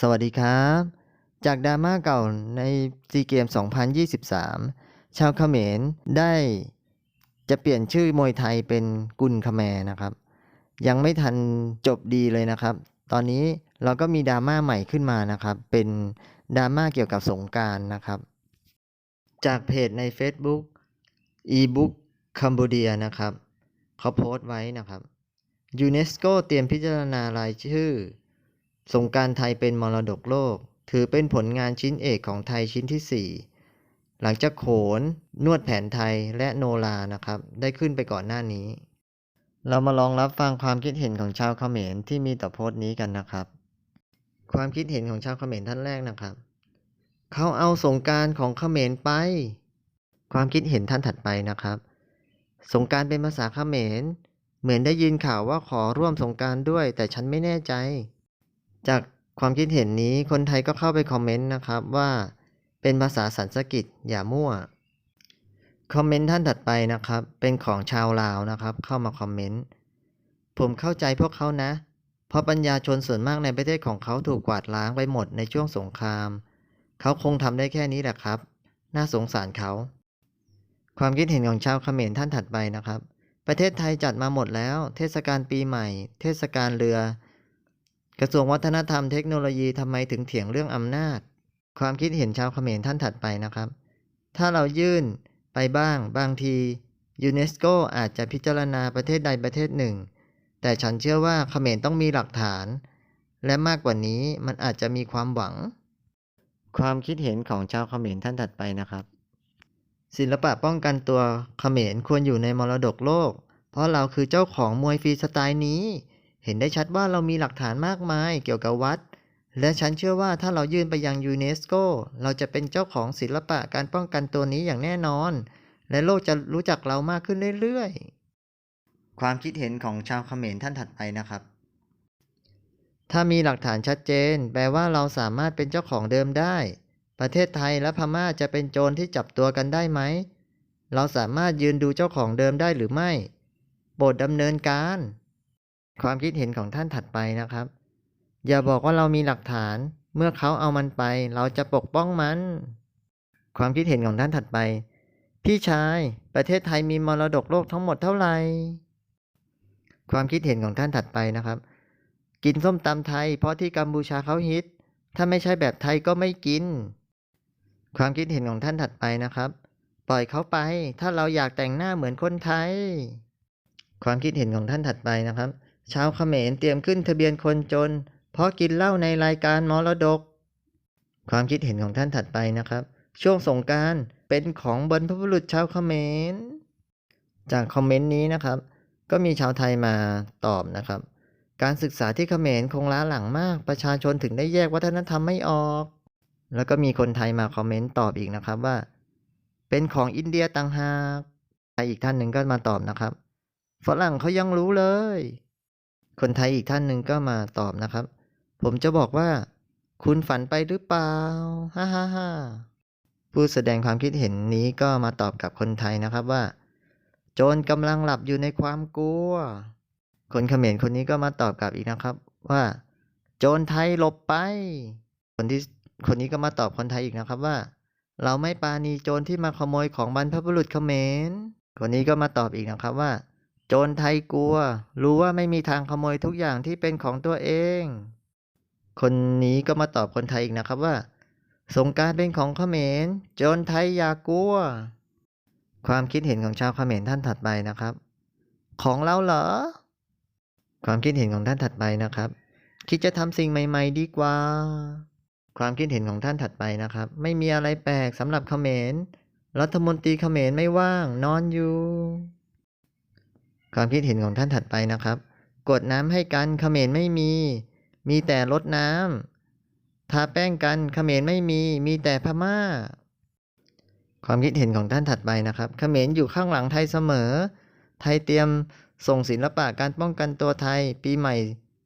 สวัสดีครับ จากดราม่าเก่าในซีเกม 2023 ชาวเขมรได้จะเปลี่ยนชื่อมวยไทยเป็นกุลคแมรนะครับ ยังไม่ทันจบดีเลยนะครับ ตอนนี้เราก็มีดราม่าใหม่ขึ้นมานะครับ เป็นดราม่าเกี่ยวกับสงการนะครับ จากเพจใน Facebook ebook Cambodia นะครับเขาโพสต์ไว้นะครับยูเนสโกเตรียมพิจารณารายชื่อ สงการไทยเป็นมรดกโลก ถือเป็นผลงานชิ้นเอกของไทยชิ้นที่ 4 หลังจากโขน นวดแผนไทยและโนรานะครับ ได้ขึ้นไปก่อนหน้านี้ เรามาลองรับฟังความคิดเห็นของชาวเขมรที่มีต่อโพสต์นี้กันนะครับ ความคิดเห็นของชาวเขมรท่านแรกนะครับ เขาเอาสงการของเขมรไป ความคิดเห็นท่านถัดไปนะครับ สงการเป็นภาษาเขมร เหมือนได้ยินข่าวว่าขอร่วมสงการด้วย แต่ฉันไม่แน่ใจ จากความคิดเห็นนี้คนไทยก็เข้าไปคอมเมนต์นะครับว่าเป็นภาษาสันสกฤตอย่ามั่ว คอมเมนต์ท่านถัดไปนะครับ เป็นของชาวลาวนะครับ เข้ามาคอมเมนต์ ผมเข้าใจพวกเขานะ เพราะปัญญาชนส่วนมากในประเทศของเขาถูกกวาดล้างไปหมดในช่วงสงคราม เขาคงทำได้แค่นี้แหละครับ น่าสงสารเขา ความคิดเห็นของชาวเขมรท่านถัดไปนะครับ ประเทศไทยจัดมาหมดแล้ว เทศกาลปีใหม่ เทศกาลเรือ กระทรวงวัฒนธรรมเทคโนโลยีทำไมถึงเถียงเรื่องอำนาจ ความคิดเห็นชาวเขมรท่านถัดไปนะครับ ถ้าเรายื่นไปบ้างบางทียูเนสโกอาจจะพิจารณาประเทศใดประเทศหนึ่ง แต่ฉันเชื่อว่าเขมรต้องมีหลักฐาน และมากกว่านี้มันอาจจะมีความหวัง ความคิดเห็นของชาวเขมรท่านถัดไปนะครับ ศิลปะป้องกันตัวเขมรควรอยู่ในมรดกโลก เพราะเราคือเจ้าของมวยฟรีสไตล์นี้ เห็นได้ชัดว่าเรามีหลักฐานมากมายเกี่ยวกับวัด และฉันเชื่อว่าถ้าเรายื่นไปยังยูเนสโก เราจะเป็นเจ้าของศิลปะการป้องกันตัวนี้อย่างแน่นอน และโลกจะรู้จักเรามากขึ้นเรื่อยๆ ความคิดเห็นของชาวเขมรท่านถัดไปนะครับ ถ้ามีหลักฐานชัดเจน แปลว่าเราสามารถเป็นเจ้าของเดิมได้ ประเทศไทยและพม่าจะเป็นโจรที่จับตัวกันได้ไหม เราสามารถยืนดูเจ้าของเดิมได้หรือไม่ โปรดดำเนินการ ความคิดเห็นของท่านถัดไปนะครับ อย่าบอกว่าเรามีหลักฐาน เมื่อเขาเอามันไป เราจะปกป้องมัน ความคิดเห็นของท่านถัดไป พี่ชาย ประเทศไทยมีมรดกโลกทั้งหมดเท่าไหร่ ความคิดเห็นของท่านถัดไปนะครับ กินส้มตำไทย เพราะที่กัมพูชาเขาฮิต ถ้าไม่ใช่แบบไทยก็ไม่กิน ความคิดเห็นของท่านถัดไปนะครับ ปล่อยเขาไป ถ้าเราอยากแต่งหน้าเหมือนคนไทย ความคิดเห็นของท่านถัดไปนะครับ ชาวเขมรเตรียมขึ้นทะเบียนคนจน เพราะกินเหล้าในรายการมรดก ความคิดเห็นของท่านถัดไปนะครับ ช่วงสงกรารเป็นของบรรพบุรุษชาวเขมร จากคอมเมนต์นี้นะครับ ก็มีชาวไทยมาตอบนะครับ การศึกษาที่เขมรคงล้าหลังมาก ประชาชนถึงได้แยกวัฒนธรรมไม่ออก แล้วก็มีคนไทยมาคอมเมนต์ตอบอีกนะครับว่า เป็นของอินเดียต่างหากอีกท่านหนึ่งก็มาตอบนะครับ ฝรั่งเขายังรู้เลย คนไทยอีกท่านหนึ่งก็มาตอบนะครับ ผมจะบอกว่า คุณฝันไปหรือเปล่าฮ่าฮ่าฮ่าผู้แสดงความคิดเห็นนี้ก็มาตอบกับคนไทยนะครับว่า โจรกำลังหลับอยู่ในความกลัว คนเขมรคนนี้ก็มาตอบกลับอีกนะครับว่า โจรไทยหลบไป คนที่คนนี้ก็มาตอบคนไทยอีกนะครับว่า เราไม่ปราณีโจรที่มาขโมยของบรรพบุรุษเขมรคนนี้ก็มาตอบอีกนะครับว่า โจรไทยกลัว รู้ว่าไม่มีทางขโมยทุกอย่างที่เป็นของตัวเอง คนนี้ก็มาตอบคนไทยอีกนะครับว่า สงการเป็นของเขมร โจรไทยอย่ากลัว ความคิดเห็นของชาวเขมรท่านถัดไปนะครับ ของเราเหรอ ความคิดเห็นของท่านถัดไปนะครับ คิดจะทำสิ่งใหม่ ๆ ดีกว่า ความคิดเห็นของท่านถัดไปนะครับ ไม่มีอะไรแปลกสำหรับเขมร รัฐมนตรีเขมรไม่ว่าง นอนอยู่ ความคิดเห็นของท่านถัดไปนะครับ กดน้ำให้กันเขมรไม่มี มีแต่ลดน้ำทาแป้งกันเขมรไม่มี มีแต่พม่า ความคิดเห็นของท่านถัดไปนะครับ เขมรอยู่ข้างหลังไทยเสมอ ไทยเตรียมส่งศิลปะการป้องกันตัวไทย ปีใหม่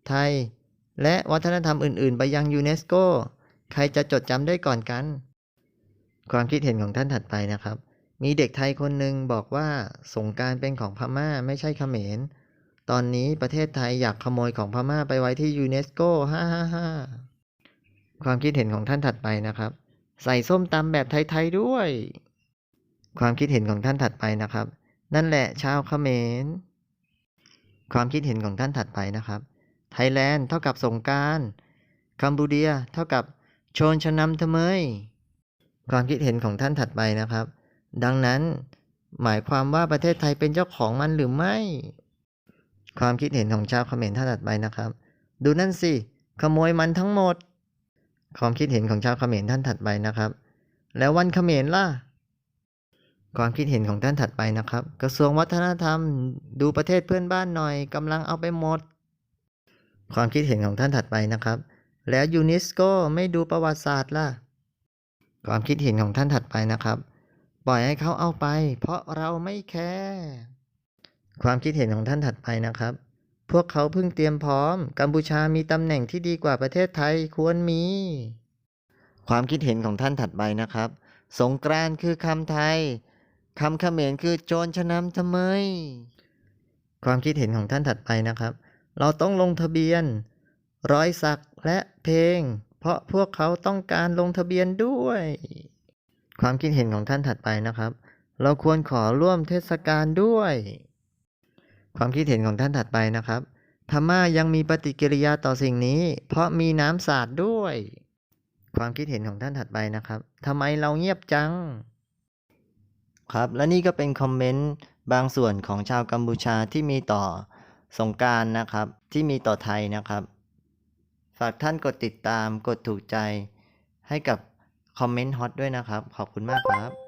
ไทย และวัฒนธรรมอื่น ๆ ไปยังยูเนสโก ใครจะจดจำได้ก่อนกัน ความคิดเห็นของท่านถัดไปนะครับ มีเด็กไทยคนหนึ่งบอกว่าสงการเป็นของพม่าไม่ใช่เขมร ตอนนี้ประเทศไทยอยากขโมยของพม่าไปไว้ที่ยูเนสโกฮ่าฮ่าฮ่าความคิดเห็นของท่านถัดไปนะครับ ใส่ส้มตำแบบไทยๆด้วย ความคิดเห็นของท่านถัดไปนะครับ นั่นแหละชาวเขมร ความคิดเห็นของท่านถัดไปนะครับ ไทยแลนด์เท่ากับสงการกัมพูเดียเท่ากับโชนชนำทะเมยความคิดเห็นของท่านถัดไปนะครับ ดังนั้นหมายความว่าประเทศไทยเป็นเจ้าของมันหรือไม่ ความคิดเห็นของชาวเขมรท่านถัดไปนะครับ ดูนั่นสิ ขโมยมันทั้งหมด ความคิดเห็นของชาวเขมรท่านถัดไปนะครับ แล้ววันเขมรล่ะ ความคิดเห็นของท่านถัดไปนะครับ กระทรวงวัฒนธรรม ดูประเทศเพื่อนบ้านหน่อยกำลังเอาไปหมด ความคิดเห็นของท่านถัดไปนะครับ แล้วยูเนสโกไม่ดูประวัติศาสตร์ล่ะ ความคิดเห็นของท่านถัดไปนะครับ ปล่อยให้เขาเอาไป เพราะเราไม่แคร์ความคิดเห็นของท่านถัดไปนะครับ พวกเขาเพิ่งเตรียมพร้อม กัมพูชามีตำแหน่งที่ดีกว่าประเทศไทยควรมี ความคิดเห็นของท่านถัดไปนะครับ สงกรานต์คือคำไทยคำเขมรคือโจรชนำทำไม ความคิดเห็นของท่านถัดไปนะครับ เราต้องลงทะเบียน ร้อยสักและเพลง เพราะพวกเขาต้องการลงทะเบียนด้วย ความคิดเห็นของท่านถัดไปนะครับ เราควรขอร่วมเทศกาลด้วย ความคิดเห็นของท่านถัดไปนะครับพม่ายังมีปฏิกิริยาต่อสิ่งนี้ เพราะมีน้ำสาดด้วย ความคิดเห็นของท่านถัดไปนะครับทำไมเราเงียบจัง ครับและนี่ก็เป็นคอมเมนต์บางส่วนของชาวกัมพูชาที่มีต่อสงการนะครับ ที่มีต่อไทยนะครับ ฝากท่านกดติดตามกดถูกใจให้กับ คอมเมนต์ฮอตด้วยนะครับ ขอบคุณมากครับ